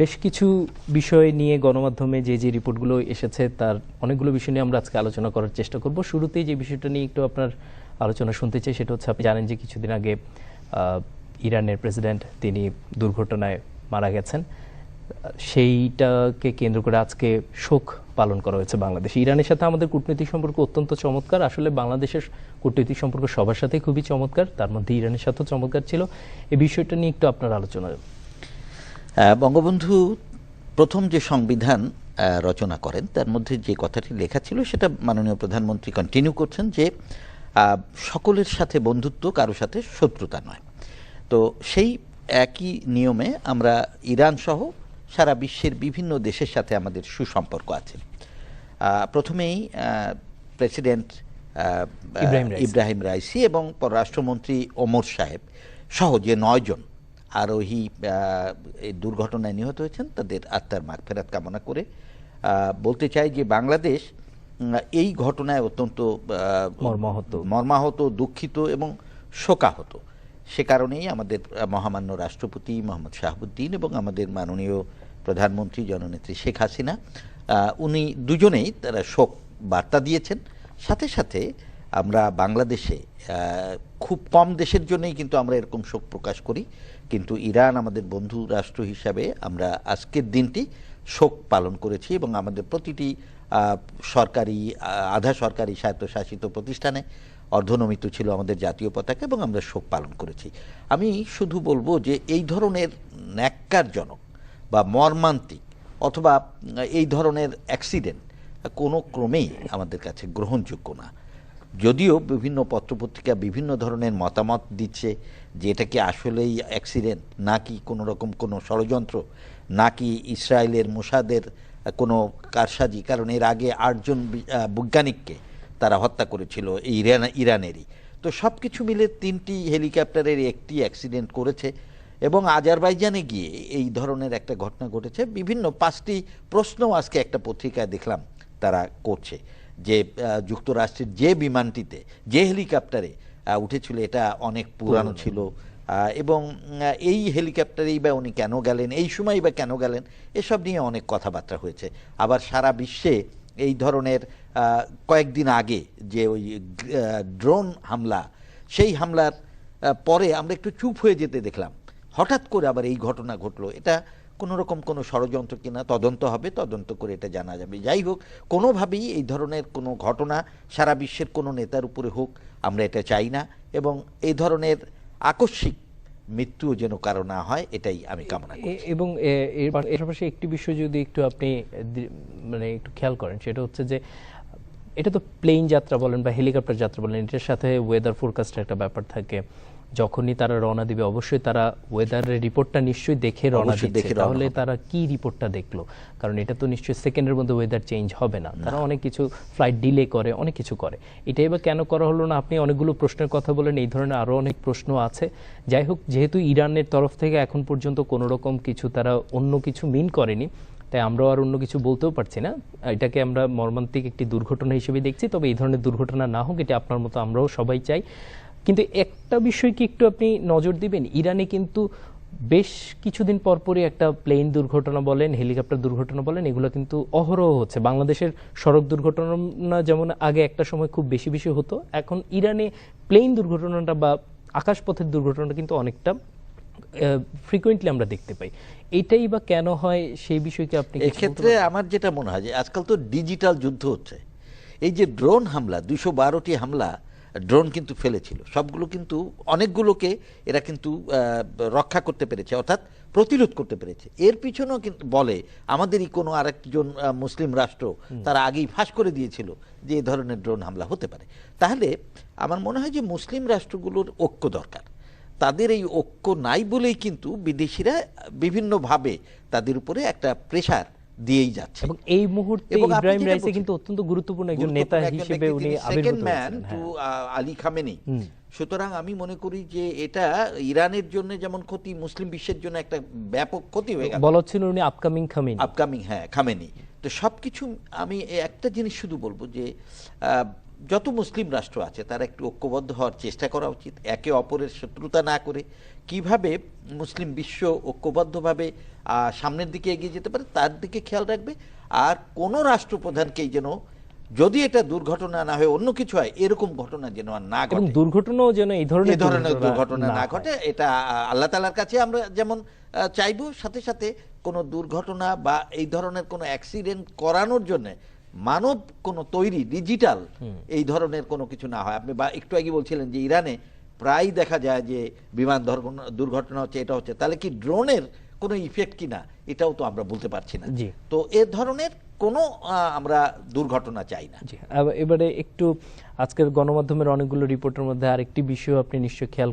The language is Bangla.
বেশ কিছু বিষয় নিয়ে গণমাধ্যমে যে যে রিপোর্টগুলো এসেছে তার অনেকগুলো বিষয় নিয়ে আমরা আজকে আলোচনা করার চেষ্টা করব। শুরুতেই যে বিষয়টা নিয়ে একটু আপনার আলোচনা শুনতে চাই সেটা হচ্ছে আপনি জানেন যে কিছুদিন আগে ইরানের প্রেসিডেন্ট তিনি দুর্ঘটনায় মারা গেছেন। সেইটাকে কেন্দ্র করে আজকে শোক পালন করা হয়েছে বাংলাদেশে। ইরানের সাথে আমাদের কূটনৈতিক সম্পর্ক অত্যন্ত চমৎকার। আসলে বাংলাদেশের কূটনৈতিক সম্পর্ক সবার সাথেই খুবই চমৎকার, তার মধ্যে ইরানের সাথেও চমৎকার ছিল। এই বিষয়টা নিয়ে একটু আপনার আলোচনা বঙ্গবন্ধু প্রথম যে সংবিধান রচনা করেন তার মধ্যে যে কথাটি লেখা ছিল সেটা মাননীয় প্রধানমন্ত্রী কন্টিনিউ করছেন যে সকলের সাথে বন্ধুত্ব কারও সাথে শত্রুতা নয় তো সেই একই নিয়মে আমরা ইরান সহ সারা বিশ্বের বিভিন্ন দেশের সাথে আমাদের সুসম্পর্ক আছে প্রথমেই প্রেসিডেন্ট ইব্রাহিম রাইসি। এবং পররাষ্ট্রমন্ত্রী ওমর সাহেব সহ যে নয়জন আরোহী এই দুর্ঘটনায় নিহত হয়েছেন তাদের আত্মার মাগফেরাত কামনা করে বলতে চাই যে বাংলাদেশ এই ঘটনায় অত্যন্ত মর্মাহত। মর্মাহত দুঃখিত এবং শোকাহত সে কারণেই আমাদের মহামান্য রাষ্ট্রপতি মোহাম্মদ শাহাবুদ্দিন এবং আমাদের মাননীয় প্রধানমন্ত্রী জননেত্রী শেখ হাসিনা উনি দুজনেই তারা শোক বার্তা দিয়েছেন সাথে সাথে আমরা বাংলাদেশে খুব কম দেশের জন্যই কিন্তু আমরা এরকম শোক প্রকাশ করি। কিন্তু ইরান আমাদের বন্ধু রাষ্ট্র হিসাবে আমরা আজকের দিনটি শোক পালন করেছি এবং আমাদের প্রতিটি সরকারি আধা সরকারি স্বায়ত্তশাসিত প্রতিষ্ঠানে অর্ধনমিত ছিল আমাদের জাতীয় পতাকা এবং আমরা শোক পালন করেছি। আমি শুধু বলব যে এই ধরনের ন্যাক্কারজনক বা মর্মান্তিক অথবা এই ধরনের অ্যাক্সিডেন্ট কোনো ক্রমেই আমাদের কাছে গ্রহণযোগ্য না। যদিও বিভিন্ন পত্রপত্রিকা বিভিন্ন ধরনের মতামত দিচ্ছে যে এটা কি আসলেই অ্যাক্সিডেন্ট নাকি কোনো রকম কোনো ষড়যন্ত্র, নাকি ইসরায়েলের মোসাদের কোনো কারসাজি, কারণ এর আগে আটজন বৈজ্ঞানিককে তারা হত্যা করেছিল ইরান, ইরানেরই। তো সব কিছু মিলে তিনটি হেলিকপ্টারের একটি অ্যাক্সিডেন্ট করেছে এবং আজারবাইজানে গিয়ে এই ধরনের একটা ঘটনা ঘটেছে। বিভিন্ন পাঁচটি প্রশ্নও আজকে একটা পত্রিকায় দেখলাম তারা করছে। যে যুক্তরাষ্ট্রের যে বিমানটিতে যে হেলিকপ্টারে উঠেছিল এটা অনেক পুরানো ছিল। এবং এই হেলিকপ্টারেই বা উনি কেন গেলেন এই সময়ই বা কেন গেলেন এসব নিয়ে অনেক কথাবার্তা হয়েছে। আবার সারা বিশ্বে এই ধরনের কয়েকদিন আগে যে ওই ড্রোন হামলা সেই হামলার পরে আমরা একটু চুপ হয়ে যেতে দেখলাম। হঠাৎ করে আবার এই ঘটনা ঘটলো। এটা কোনো রকম কোনো ষড়যন্ত্র কিনা তদন্ত হবে তদন্ত করে এটা জানা যাবে। যাই হোক কোনোভাবেই এই ধরনের কোনো ঘটনা সারা বিশ্বের কোনো নেতার উপরে হোক আমরা এটা চাই না এবং এই ধরনের আকস্মিক মৃত্যুও যেন কারও না হয় এটাই আমি কামনা করি এবং এর পা- এর পাশে একটি বিষয় যদি একটু আপনি মানে একটু খেয়াল করেন সেটা হচ্ছে যে এটা তো প্লেন যাত্রা বলেন বা হেলিকপ্টার যাত্রা বলেন এটার সাথে ওয়েদার ফোরকাস্টের একটা ব্যাপার থাকে। যখনই তারা রওনা দিবে অবশ্যই তারা ওয়েদারের রিপোর্টটা নিশ্চয়ই দেখে রওনা দিচ্ছে। দেখে তাহলে তারা কি রিপোর্টটা দেখল? কারণ এটা তো নিশ্চয়ই সেকেন্ডের মধ্যে ওয়েদার চেঞ্জ হবে না। তারা অনেক কিছু ফ্লাইট ডিলে করে অনেক কিছু করে। এটাই বা কেন করা হলো না? আপনি অনেকগুলো প্রশ্নের কথা বলেন এই ধরনের আরও অনেক প্রশ্ন আছে। যাই হোক যেহেতু ইরানের তরফ থেকে এখন পর্যন্ত কোনো রকম কিছু তারা অন্য কিছু মিন করেনি তাই আমরাও আর অন্য কিছু বলতেও পারছি না। এটাকে আমরা মর্মান্তিক একটি দুর্ঘটনা হিসেবে দেখছি তবে এই ধরনের দুর্ঘটনা না হোক এটা আপনার মতো আমরাও সবাই চাই। কিন্তু একটা বিষয় কি একটু আপনি নজর দিবেন? ইরানে কিন্তু বেশ কিছুদিন পরপরই একটা প্লেন দুর্ঘটনা বলেন হেলিকপ্টার দুর্ঘটনা বলেন এগুলো কিন্তু অহরহ হচ্ছে। বাংলাদেশের সড়ক দুর্ঘটনা যেমন আগে একটা সময় খুব বেশি বেশি হতো এখন ইরানে প্লেন দুর্ঘটনাটা বা আকাশপথের দুর্ঘটনাটা কিন্তু অনেকটা ফ্রিকোয়েন্টলি আমরা দেখতে পাই। এটাই বা কেন হয় সেই বিষয়কে আপনি এক্ষেত্রে আমার যেটা মনে হয় যে আজকাল তো ডিজিটাল যুদ্ধ হচ্ছে। এই যে ড্রোন হামলা দুইশো বারোটি হামলা ড্রোন কিন্তু ফেলেছিল। সবগুলো কিন্তু অনেকগুলোকে এরা কিন্তু রক্ষা করতে পেরেছে অর্থাৎ প্রতিরোধ করতে পেরেছে। এর পিছনেও কিন্তু বলে আমাদেরই কোনো আরেকজন মুসলিম রাষ্ট্র তারা আগেই ফাঁস করে দিয়েছিল যে এই ধরনের ড্রোন হামলা হতে পারে। তাহলে আমার মনে হয় যে মুসলিম রাষ্ট্রগুলোর ঐক্য দরকার। তাদের এই ঐক্য নাই বলেই কিন্তু বিদেশিরা বিভিন্নভাবে তাদের উপরে একটা প্রেসার দিয়েই যাচ্ছে। এবং এই মুহূর্তে ইব্রাহিম রাইসি কিন্তু অত্যন্ত গুরুত্বপূর্ণ একজন নেতা হিসেবে উনি আবির্ভূত to, হ্যাঁ। Ali Khamenei. সুতরাং আমি মনে করি যে এটা ইরানের জন্য যেমন ক্ষতি মুসলিম বিশ্বের জন্য একটা ব্যাপক ক্ষতি হয়ে গেল। বলা হচ্ছিল উনি আপকামিং খামেনি। আপকামিং হ্যাঁ খামেনি। তো সবকিছু আমি একটা জিনিস শুধু বলব যে যত মুসলিম রাষ্ট্র আছে তারা একটু ঐক্যবদ্ধ হওয়ার চেষ্টা করা উচিত। একে অপরের শত্রুতা না করে কীভাবে মুসলিম বিশ্ব ঐক্যবদ্ধভাবে সামনের দিকে এগিয়ে যেতে পারে তার দিকে খেয়াল রাখবে। আর কোনো রাষ্ট্রপ্রধানকেই যেন যদি এটা দুর্ঘটনা না হয় অন্য কিছু হয় এরকম ঘটনা যেন আর না ঘটে। দুর্ঘটনাও যেন এই ধরনের ধরনের দুর্ঘটনা না ঘটে এটা আল্লাহ তালার কাছে আমরা যেমন চাইব সাথে সাথে কোনো দুর্ঘটনা বা এই ধরনের কোনো অ্যাক্সিডেন্ট করানোর জন্য মানব কোনো তৈরি ডিজিটাল এই ধরনের কোনো কিছু না হয়। আপনি বা একটু আগে বলছিলেন যে ইরানে প্রায় দেখা যায় যে বিমান দুর্ঘটনা- হচ্ছে এটা হচ্ছে। তাহলে কি ড্রোনের কোনো ইফেক্ট কিনা এটাও তো আমরা বলতে পারছি না। তো এ ধরনের কোনো আমরা দুর্ঘটনা চাই না। এবারে একটু আজকের গণমাধ্যমের অনেকগুলো রিপোর্টের মধ্যে আরেকটি বিষয় আপনি নিশ্চয়ই খেয়াল